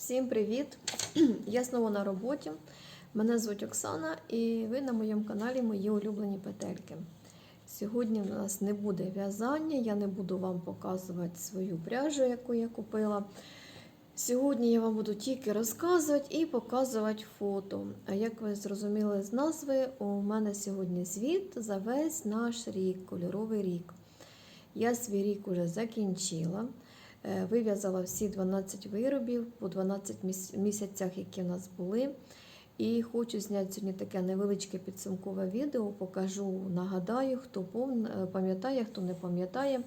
Всім привіт! Я знову на роботі. Мене звуть Оксана, і ви на моєму каналі Мої улюблені петельки. Сьогодні в нас не буде в'язання, я не буду вам показувати свою пряжу, яку я купила. Сьогодні я вам буду тільки розказувати і показувати фото. А як ви зрозуміли з назви, у мене сьогодні звіт за весь наш рік, кольоровий рік. Я свій рік уже закінчила. Е, Вив'язала всі 12 виробів по 12 місяцях, які в нас були. І хочу зняти сьогодні таке невеличке підсумкове відео. Покажу, нагадаю, хто е, пам'ятає, хто не пам'ятає,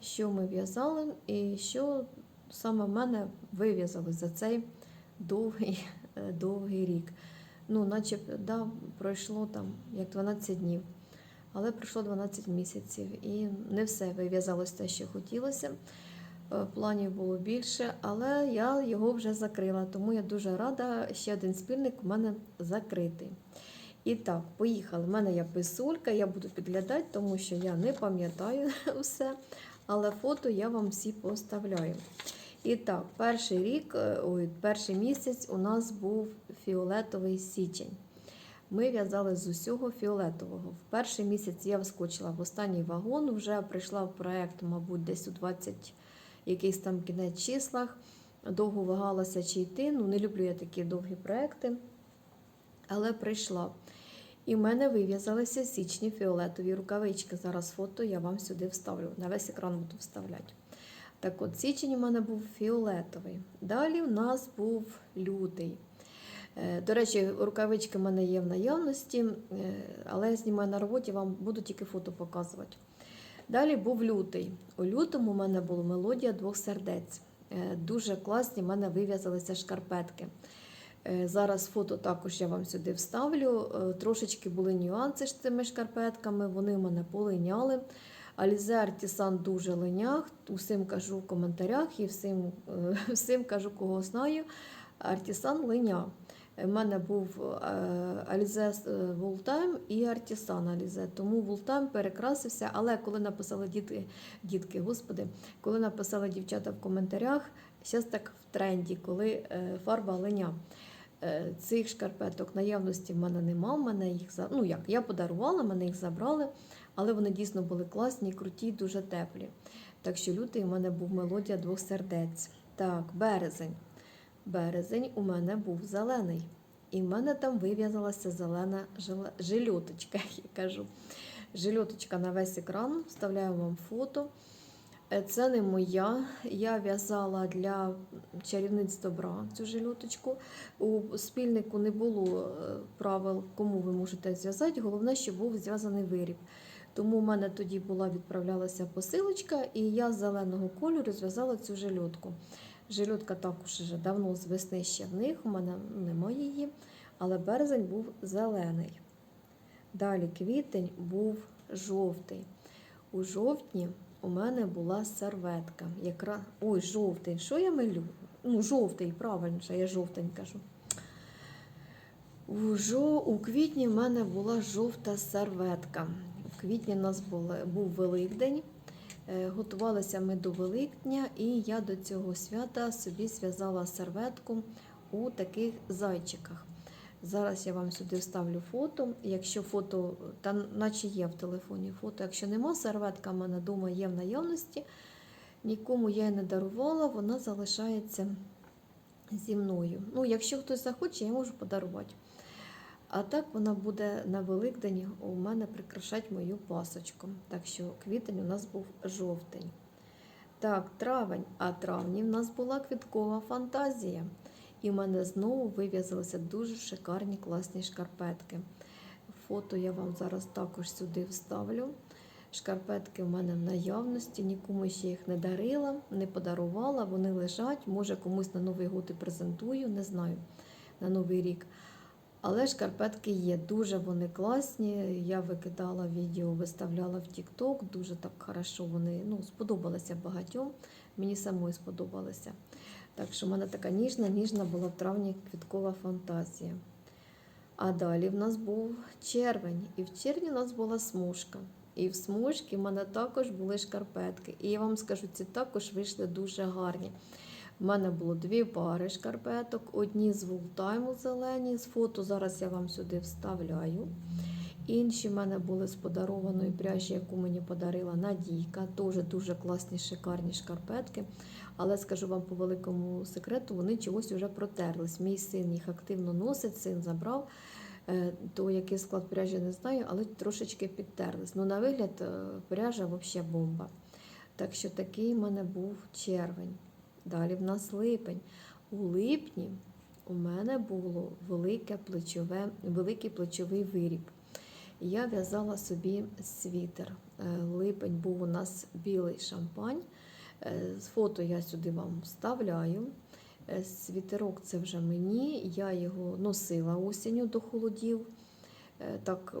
що ми в'язали і що саме мене вив'язали за цей довгий, е, довгий рік. Ну, наче да, пройшло там як 12 днів, але пройшло 12 місяців, і не все вив'язалось те, що хотілося. Е, Планів було більше, але я його вже закрила, тому я дуже рада. Ще один спільник у мене закритий. І так, поїхали. У мене є писулька, я буду підглядати, тому що я не пам'ятаю все, але фото я вам всі поставляю. І так, перший рік, е, ой, перший місяць у нас був фіолетовий січень. Ми в'язали з усього фіолетового. В перший місяць я вскочила в останній вагон, вже прийшла в проєкт, мабуть, десь у 20 якийсь там кінець числах. Довго вагалася чи йти. Ну, не люблю я такі довгі проекти, але прийшла. І в мене вив'язалися січні фіолетові рукавички. Зараз фото я вам сюди вставлю. На весь екран буду вставляти. Так от, січень у мене був фіолетовий. Далі у нас був лютий. Е, До речі, рукавички в мене є в наявності, е, але я знімаю на роботі, вам буду тільки фото показувати. Далі був лютий. У лютому у мене була мелодія двох сердець. Е, Дуже класні в мене вив'язалися шкарпетки. Е, Зараз фото також я вам сюди вставлю. Е, Трошечки були нюанси з цими шкарпетками, вони в мене полиняли. Alize Artisan дуже линях, усім кажу в коментарях і всім, всім кажу, кого знаю. Artisan линя. У мене був е, Alize Voltime і Artisan Alize. Тому Voltime перекрасився, але коли написали дітки, дітки, господи, коли написали дівчата в коментарях, зараз так в тренді, коли е, фарба. Е, Цих шкарпеток наявності в мене нема. Мене їх ну як, я подарувала, мене їх забрали, але вони дійсно були класні, круті, дуже теплі. Так що лютий у мене був мелодія двох сердець. Так, березень. Березень у мене був зелений. І в мене там вив'язалася зелена жильоточка, я кажу. Жильоточка на весь екран, вставляю вам фото. Е, Це не моя. Я в'язала для чарівниць добра цю жилюточку. У спільнику не було е, правил, кому ви можете зв'язати. Головне, щоб був зв'язаний виріб. Тому в мене тоді була відправлялася посилочка, і я з зеленого кольору зв'язала цю жилютку. Жилютка також вже давно з весни ще в них, у мене немає її, але березень був зелений. Далі квітень був жовтий. У жовтні у мене була серветка. Якраз... Ой, жовтий. Що я милю? Ну, жовтий, правильно, я жовтень кажу. У, жо... у квітні в мене була жовта серветка. У квітні у нас був Великдень. Е, Готувалися ми до Великдня, і я до цього свята собі зв'язала серветку у таких зайчиках. Зараз я вам сюди вставлю фото. Якщо фото, та наче є в телефоні фото, якщо нема, серветка в мене вдома є в наявності. Нікому я її не дарувала, вона залишається зі мною. Ну, якщо хтось захоче, я можу подарувати. А так вона буде на Великдень у мене прикрашати мою пасочку. Так що квітень у нас був жовтень. Так, травень, а травні в нас була квіткова фантазія. І в мене знову вив'язалися дуже шикарні класні шкарпетки. Фото я вам зараз також сюди вставлю. Шкарпетки в мене в наявності, нікому ще їх не дарила, не подарувала, вони лежать. Може комусь на Новий год і презентую, не знаю, на Новий рік. Але шкарпетки є, дуже вони класні. Я викидала відео, виставляла в TikTok, дуже так хорошо вони ну, сподобалися багатьом. Мені самої сподобалися. Так що в мене така ніжна, ніжна була в травні квіткова фантазія. А далі в нас був червень, і в червні в нас була смужка. І в смужці в мене також були шкарпетки. І я вам скажу, ці також вийшли дуже гарні. У мене було дві пари шкарпеток, одні з вултайму зелені, з фото зараз я вам сюди вставляю. Інші в мене були з подарованої пряжі, яку мені подарила Надійка. Теж дуже класні, шикарні шкарпетки. Але скажу вам по великому секрету, вони чогось вже протерлись. Мій син їх активно носить, син забрав. Е, То який склад пряжі не знаю, але трошечки підтерлись. Ну, на вигляд, е, пряжа взагалі бомба. Так що такий в мене був червень. Далі в нас липень. У липні у мене було велике плечове, великий плечовий виріб. Я в'язала собі світер. Е, Липень був у нас білий шампань. Е, Фото я сюди вам вставляю. Е, Світерок це вже мені. Я його носила осінню до холодів. Так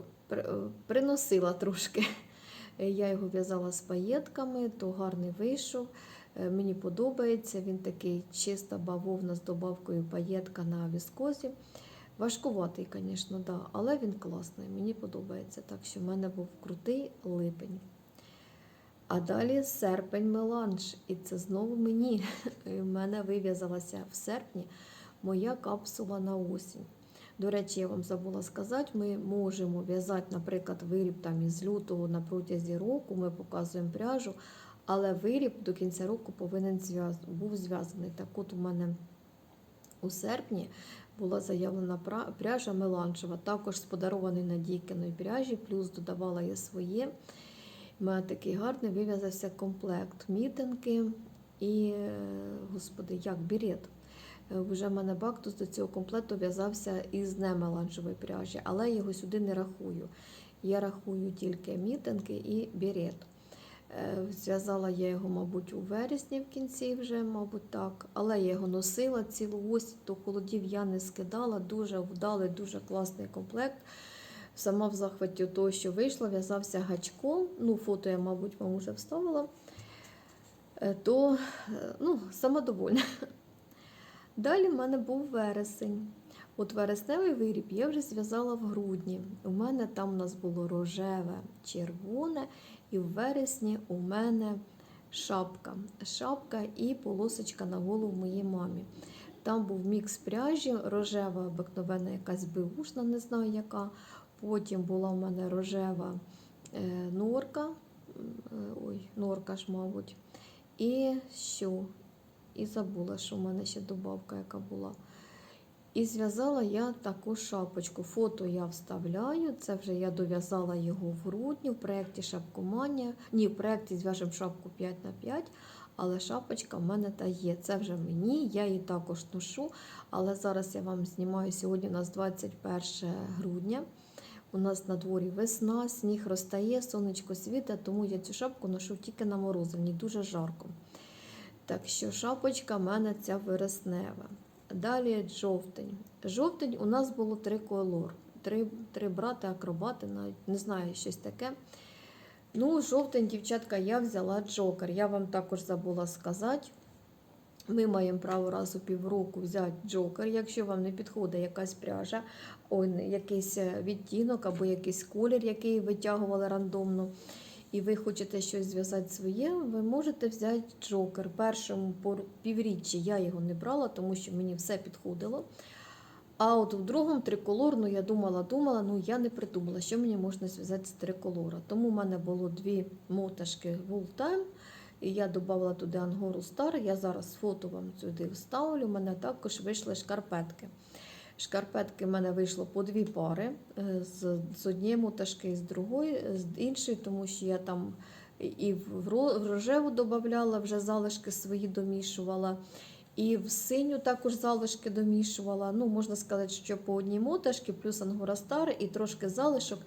приносила трошки. Я його в'язала з паєтками, то гарний вийшов. Е, Мені подобається. Він такий чиста бавовна з добавкою паєтка на віскозі. Важкуватий, звісно, да, але він класний, мені подобається. Так що в мене був крутий липень. А далі серпень меланж. І це знову мені. У мене вив'язалася в серпні моя капсула на осінь. До речі, я вам забула сказати, ми можемо в'язати, наприклад, виріб там із лютого на протязі року, ми показуємо пряжу, але виріб до кінця року повинен зв'яз... був зв'язаний. Так от у мене у серпні була заявлена пряжа меланжева, також з подарованої Надійкиної пряжі, плюс додавала я своє. У такий гарний вив'язався комплект мітинки і, е, господи, як бірет. Е, Вже в мене бактус до цього комплекту в'язався із немеланжевої пряжі, але я його сюди не рахую. Я рахую тільки мітинки і бірет. Е, Зв'язала я його, мабуть, у вересні в кінці вже, мабуть, так. Але я його носила цілу осінь, то холодів я не скидала. Дуже вдалий, дуже класний комплект. Сама в захваті того, що вийшло, в'язався гачком. Ну, фото я, мабуть, вам вже вставила. Е, То е, ну, самодовольна. Далі в мене був вересень. От вересневий виріб я вже зв'язала в грудні. У мене там у нас було рожеве, червоне, і в вересні у мене шапка. Шапка і полосочка на голову моїй мамі. Там був мікс пряжі, рожева, обикновена якась бивушна, не знаю яка. Потім була в мене рожева е, норка, е, ой, норка ж, мабуть. І що? І забула, що в мене ще добавка яка була. І зв'язала я таку шапочку. Фото я вставляю. Це вже я дов'язала його в грудні в проєкті Шапкоманія. Ні, в проєкті зв'яжемо шапку 5 на 5 але шапочка в мене та є. Це вже мені, я її також ношу. Але зараз я вам знімаю сьогодні. У нас 21 грудня. У нас на дворі весна, сніг розтає, сонечко світе, тому я цю шапку ношу тільки на морозу, мені дуже жарко. Так що шапочка в мене ця вереснева. Далі жовтень. Жовтень у нас було три колор. Три, три брати, акробати, навіть не знаю, щось таке. Ну, жовтень, дівчатка, я взяла джокер. Я вам також забула сказати. Ми маємо право раз у півроку взяти джокер, якщо вам не підходить якась пряжа, ой, якийсь е, відтінок або якийсь колір, який витягували рандомно, і ви хочете щось зв'язати своє, ви можете взяти джокер. Першому півріччі я його не брала, тому що мені все підходило. А от в другому триколор, ну я думала, думала, ну я не придумала, що мені можна зв'язати з триколора. Тому в мене було дві моташки Wool Time, і я додала туди Ангору Star. Я зараз фото вам сюди вставлю. У мене також вийшли шкарпетки. Шкарпетки в мене вийшло по дві пари е, з, з однієї моташки з другої, з іншої, тому що я там і в рожеву додавала, вже залишки свої домішувала. І в синю також залишки домішувала. Ну, можна сказати, що по одній моташки, плюс Ангора Стар і трошки залишок.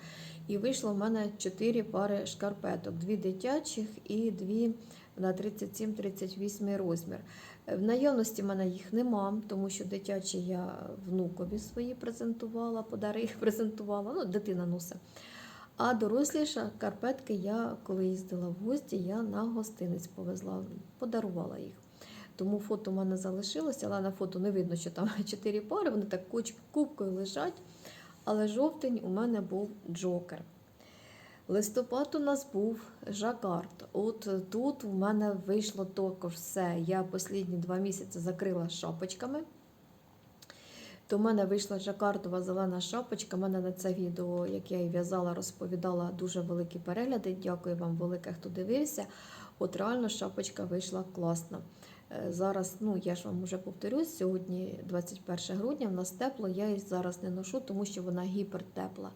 І вийшло в мене 4 пари шкарпеток: дві дитячих і дві на 37-38 розмір. Е, В наявності в мене їх нема, тому що дитячі я внукові свої презентувала, подари їх презентувала, ну, дитина носить. А дорослі шкарпетки я, коли їздила в гості, я на гостинець повезла, подарувала їх. Тому фото в мене залишилося, але на фото не видно, що там чотири пари, вони так кубкою лежать. Але жовтень у мене був джокер. Листопад у нас був жакард. От тут у мене вийшло також все. Я останні два місяці закрила шапочками. То в мене вийшла жакардова зелена шапочка. У мене на це відео, як я її в'язала, розповідала дуже великі перегляди. Дякую вам велике, хто дивився. От реально шапочка вийшла класна. Е, Зараз, ну я ж вам вже повторюсь, сьогодні 21 грудня, в нас тепло, я її зараз не ношу, тому що вона гіпертепла.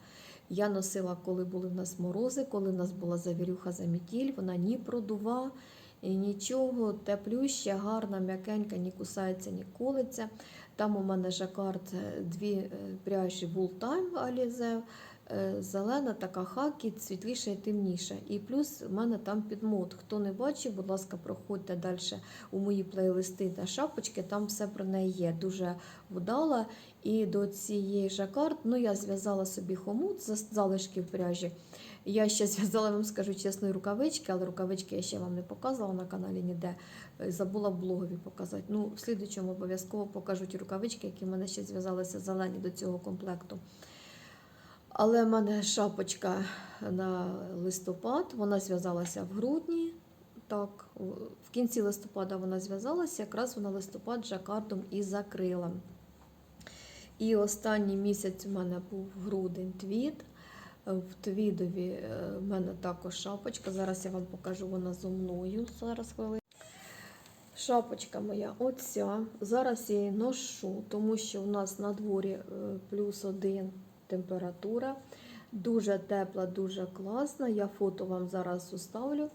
Я носила, коли були в нас морози, коли в нас була завірюха замітіль, вона ні продува, і нічого, теплюща, гарна, м'якенька, ні кусається, ні колиться. Там у мене жакард, е, дві е, пряжі Time Alize, зелена, така хакі, світліша і темніша. І плюс у мене там підмот. Хто не бачив, будь ласка, проходьте далі у мої плейлисти та шапочки, там все про неї є. Дуже вдала. І до цієї жакард, ну я зв'язала собі хомут з залишків пряжі. Я ще зв'язала, вам скажу чесно, рукавички, але рукавички я ще вам не показувала на каналі ніде. Е, Забула в блогові показати. Ну, в слідучому обов'язково покажу ті рукавички, які в мене ще зв'язалися зелені до цього комплекту. Але в мене шапочка на листопад, вона зв'язалася в грудні. Так, в кінці листопада вона зв'язалася, якраз вона листопад жакардом і закрила. І останній місяць у мене був грудень твіт. В твідові е, в мене також шапочка. Зараз я вам покажу вона зо мною. Зараз хвилину. Шапочка моя оця. Зараз я її ношу, тому що у нас на дворі е, плюс один температура. Дуже тепла, дуже класна. Я фото вам зараз уставлю,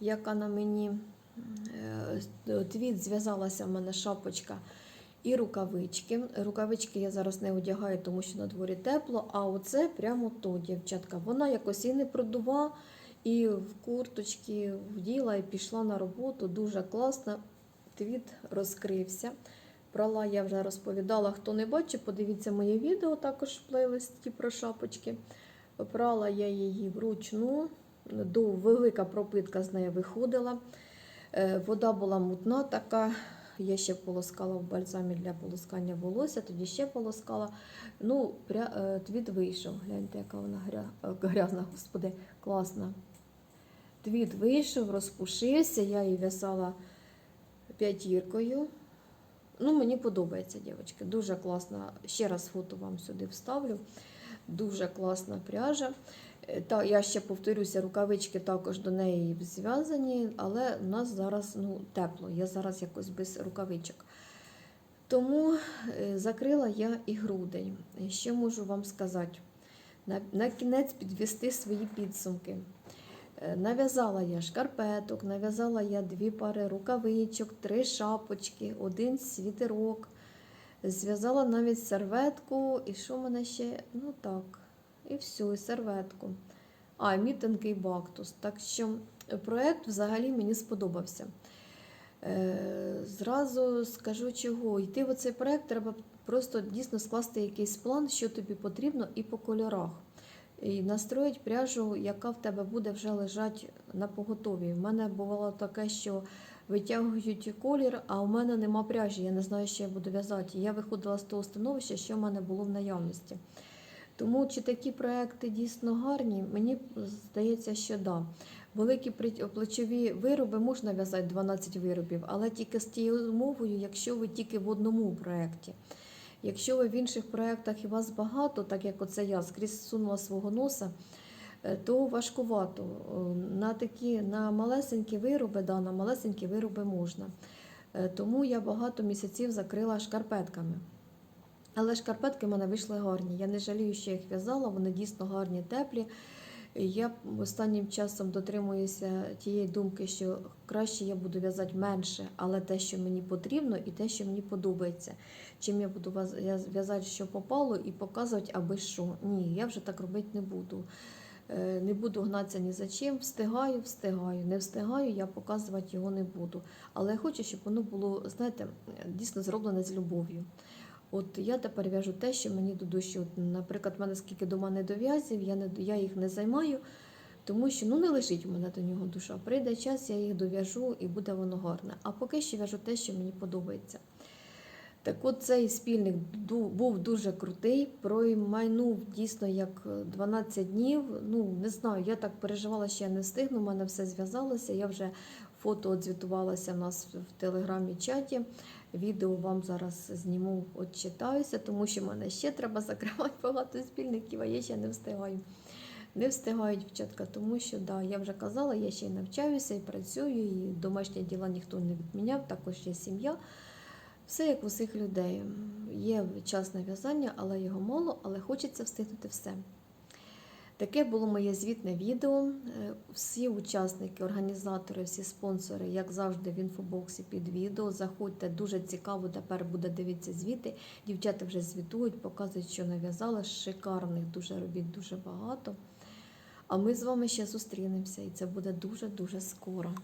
яка на мені Е, твіт зв'язалася в мене шапочка і рукавички. Рукавички я зараз не одягаю, тому що на дворі тепло. А оце прямо то, дівчатка. Вона якось і не продува, і в курточки вділа і пішла на роботу. Дуже класно. Твіт розкрився. Прала я вже розповідала. Хто не бачив, подивіться моє відео також в плейлисті про шапочки. Прала я її вручну. Велика пропитка з неї виходила. Е, Вода була мутна така. Я ще полоскала в бальзамі для полоскання волосся, тоді ще полоскала. Ну, е, твіт вийшов. Гляньте, яка вона е, грязна, господи, класна. Твіт вийшов, розпушився, я її в'язала п'ятіркою. Ну, мені подобається, дівчатки. Дуже класна. Ще раз фото вам сюди вставлю. Дуже класна пряжа. Е, Та я ще повторюся, рукавички також до неї зв'язані, але у нас зараз ну, тепло. Я зараз якось без рукавичок. Тому е, закрила я і грудень. Е, Що можу вам сказати? На, на кінець підвести свої підсумки. Е, Нав'язала я шкарпеток, нав'язала я дві пари рукавичок, три шапочки, один світерок. Зв'язала навіть серветку. І що в мене ще? Ну так. І все, і серветку. А, і бактус. Так що проєкт взагалі мені сподобався. Е, зразу скажу чого. Йти в цей проєкт треба просто дійсно скласти якийсь план, що тобі потрібно, і по кольорах. І настроїть пряжу, яка в тебе буде вже лежати на поготові. У мене бувало таке, що витягують колір, а у мене нема пряжі, я не знаю, що я буду в'язати. Я виходила з того становища, що в мене було в наявності. Тому чи такі проекти дійсно гарні, мені здається, що да. Великі плечові вироби можна в'язати 12 виробів, але тільки з тією умовою, якщо ви тільки в одному проєкті. Якщо ви в інших проєктах і вас багато, так як оце я скрізь сунула свого носа, е, то важкувато. Е, На такі на малесенькі вироби, да, на малесенькі вироби можна. Е, Тому я багато місяців закрила шкарпетками. Але шкарпетки в мене вийшли гарні. Я не жалію, що їх в'язала, вони дійсно гарні, теплі. Я останнім часом дотримуюся тієї думки, що краще я буду в'язати менше, але те, що мені потрібно, і те, що мені подобається. Чим я буду в'язати, що попало, і показувати, аби що. Ні, я вже так робити не буду. Е, Не буду гнатися ні за чим. Встигаю, встигаю. Не встигаю, я показувати його не буду. Але я хочу, щоб воно було, знаєте, дійсно зроблене з любов'ю. От я тепер в'яжу те, що мені до душі. От, наприклад, в мене скільки дома недов'язів, я, не, я їх не займаю, тому що ну, не лежить у мене до нього душа. Прийде час, я їх дов'яжу і буде воно гарне. А поки що в'яжу те, що мені подобається. Так от цей спільник був дуже крутий, проймайнув дійсно як е, 12 днів. Ну, не знаю, я так переживала, що я не встигну, у мене все зв'язалося. Я вже фото odзвітувалася в нас в телеграмі чаті. Відео вам зараз зніму, отчитаюся, тому що в мене ще треба закривати багато спільників, а я ще не встигаю. Не встигають дівчатка, тому що да, я вже казала, я ще й навчаюся і працюю, і домашні діла ніхто не відміняв, також є сім'я. Все як у всіх людей. Є час на в'язання, але його мало, але хочеться встигнути все. Таке було моє звітне відео. Е, Всі учасники, організатори, всі спонсори, як завжди, в інфобоксі під відео. Заходьте, дуже цікаво. Тепер буде дивитися звіти. Дівчата вже звітують, показують, що нав'язали. Шикарних дуже робіт, дуже багато. А ми з вами ще зустрінемося, і це буде дуже-дуже скоро.